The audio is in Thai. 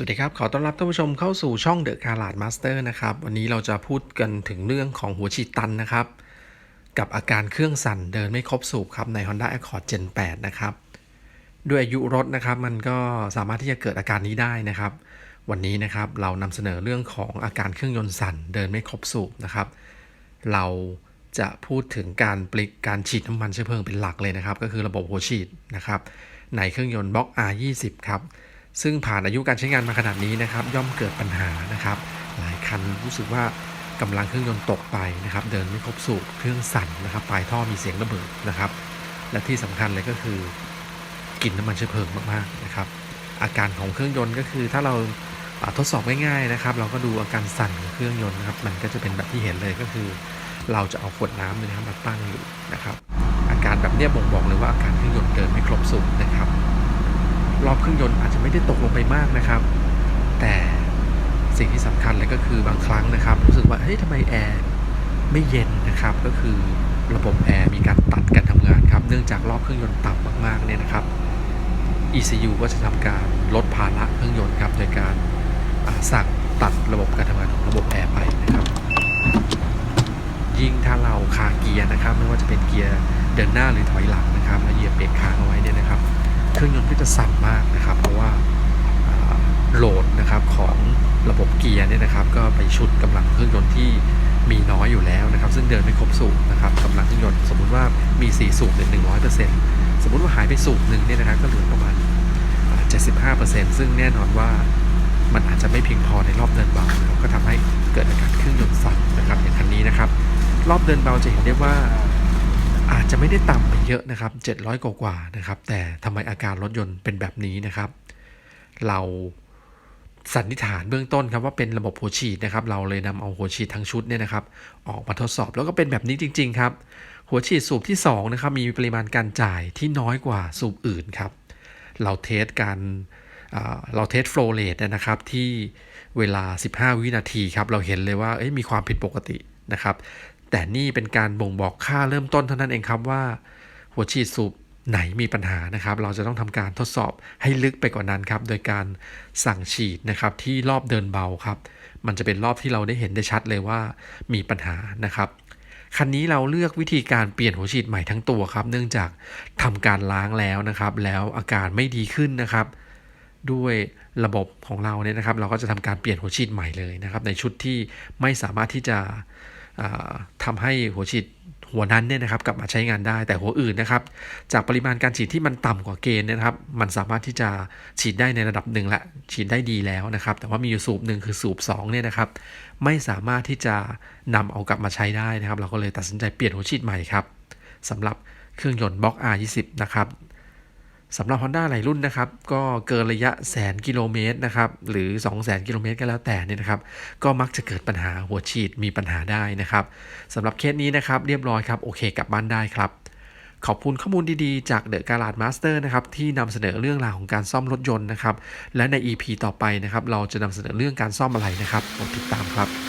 สวัสดีครับ ขอต้อนรับท่านผู้ชมเข้าสู่ช่อง The c a r a d Master นะครับ วันนี้เราจะพูดกันถึงเรื่องของหัวฉีดตันนะครับ กับอาการเครื่องสั่นเดินไม่ครบสูบครับใน Honda Accord Gen 8 นะครับ ด้วยอายุรถนะครับ มันก็สามารถที่จะเกิดอาการนี้ได้นะครับ วันนี้นะครับเรานำเสนอเรื่องของอาการเครื่องยนต์สั่นเดินไม่ครบสูบนะครับ เราจะพูดถึงการปลิกการฉีดน้ำมันเชื้อเพลิงเป็นหลักเลยนะครับ ก็คือระบบหัวฉีดนะครับในเครื่องยนต์บล็อก R20 ครับ ซึ่งผ่านอายุการใช้งานมาขนาดนี้นะครับ ย่อมเกิดปัญหานะครับ หลายคันรู้สึกว่ากำลังเครื่องยนต์ตกไปนะครับ เดินไม่ครบสูบเครื่องสั่นนะครับ ปลายท่อมีเสียงระเบิดนะครับ และที่สำคัญเลยก็คือกินน้ำมันเชื้อเพลิงมากๆนะครับ อาการของเครื่องยนต์ก็คือถ้าเราทดสอบง่ายๆนะครับ เราก็ดูอาการสั่นของเครื่องยนต์นะครับ มันก็จะเป็นแบบที่เห็นเลยก็คือ เราจะเอาขวดน้ำนะครับมาตั้งอยู่นะครับ อาการแบบเนี้ยบ่งบอกเลยว่าอาการเครื่องยนต์เดินไม่ครบสูบนะครับ รอบเครื่องยนต์อาจจะไม่ได้ตกลงไปมากนะครับ แต่สิ่งที่สำคัญเลยก็คือบางครั้งนะครับ รู้สึกว่าเฮ้ยทำไมแอร์ไม่เย็นนะครับ ก็คือระบบแอร์มีการตัดการทำงานครับ เนื่องจากรอบเครื่องยนต์ต่ำมากๆเนี่ยนะครับ ECU ก็จะทำการลดภาระเครื่องยนต์ครับโดยการาสั่งตัดระบบการทำงานของระบบแอร์ไปนะครับ ยิ่งถ้าเราคาเกียร์นะครับ ไม่ว่าจะเป็นเกียร์เดินหน้าหรือถอยหลังนะครับแล้วเหยียบเบรกค้างเอาไว้เนี่ยนะครับ เครื่องยนต์ก็จะสั่นมากนะครับ เพราะว่าโหลดนะครับของระบบเกียร์เนี่ยนะครับ ก็ไปชุดกำลังเครื่องยนต์ที่มีน้อยอยู่แล้วนะครับ ซึ่งเดินไม่ครบสูบนะครับกำลังเครื่องยนต์สมมุติว่ามี4สูบใน100%สมมุติว่าหายไปสูบหนึ่งเนี่ยนะครับก็เหลือประมาณอ่า75%ซึ่งแน่นอนว่ามันอาจจะไม่เพียงพอในรอบเดินเบาก็ทำให้เกิดอาการเครื่องยนต์สั่นนะครับอย่างคันนี้นะครับ รอบเดินเบาจะเห็นได้ว่า จจะไม่ได้ต่ำไปเยอะนะครับ 700 กว่ากว่านะครับ แต่ทำไมอาการรถยนต์เป็นแบบนี้นะครับ เราสันนิษฐานเบื้องต้นครับว่าเป็นระบบหัวฉีดนะครับ เราเลยนำเอาหัวฉีดทั้งชุดเนี่ยนะครับ ออกมาทดสอบแล้วก็เป็นแบบนี้จริง ๆ ครับ หัวฉีดสูบที่2นะครับมีปริมาณการจ่ายที่น้อยกว่าสูบอื่นครับ เราเทสการเราเทสโฟลเรทนะครับที่เวลา 15 วินาทีครับ เราเห็นเลยว่ามีความผิดปกตินะครับ แต่นี่เป็นการบ่งบอกค่าเริ่มต้นเท่านั้นเองครับว่า หัวฉีดสูบไหนมีปัญหานะครับ เราจะต้องทำการทดสอบให้ลึกไปกว่านั้นครับ โดยการสั่งฉีดนะครับที่รอบเดินเบาครับ มันจะเป็นรอบที่เราได้เห็นได้ชัดเลยว่ามีปัญหานะครับคันนี้เราเลือกวิธีการเปลี่ยนหัวฉีดใหม่ทั้งตัวครับ เนื่องจากทำการล้างแล้วนะครับ แล้วอาการไม่ดีขึ้นนะครับ ด้วยระบบของเราเนี่ยนะครับ เราก็จะทำการเปลี่ยนหัวฉีดใหม่เลยนะครับ ในชุดที่ไม่สามารถที่จะ อ่าทำให้หัวฉีดหัวนั้นเนี่ยนะครับกลับมาใช้งานได้แต่หัวอื่นนะครับ จากปริมาณการฉีดที่มันต่ำกว่าเกณฑ์เนะครับ มันสามารถที่จะฉีดได้ในระดับหนึ่งละฉีดได้ดีแล้วนะครับ แต่ว่ามีอยู่สูบหนึ่งคือสูบ2เนี่ยนะครับ ไม่สามารถที่จะนำเอากลับมาใช้ได้นะครับ เราก็เลยตัดสินใจเปลี่ยนหัวฉีดใหม่ครับสำหรับเครื่องยนต์บล็อก R20 นะครับ สำหรับ Honda หลายรุ่นนะครับ ก็เกินระยะแสนกิโลเมตรนะครับ หรือ 2 0 0 0 0 0 กิโลเมตรก็แล้วแต่เนี่ยนะครับ ก็มักจะเกิดปัญหาหัวฉีดมีปัญหาได้นะครับสำหรับเคสนี้นะครับ เรียบร้อยครับโอเคกลับบ้านได้ครับ ขอบคุณข้อมูลดีๆ จาก The Garage Master นะครับ ที่นำเสนอเรื่องราวของการซ่อมรถยนต์นะครับ และใน EP ต่อไปนะครับ เราจะนำเสนอเรื่องการซ่อมอะไรนะครับกดติดตามครับ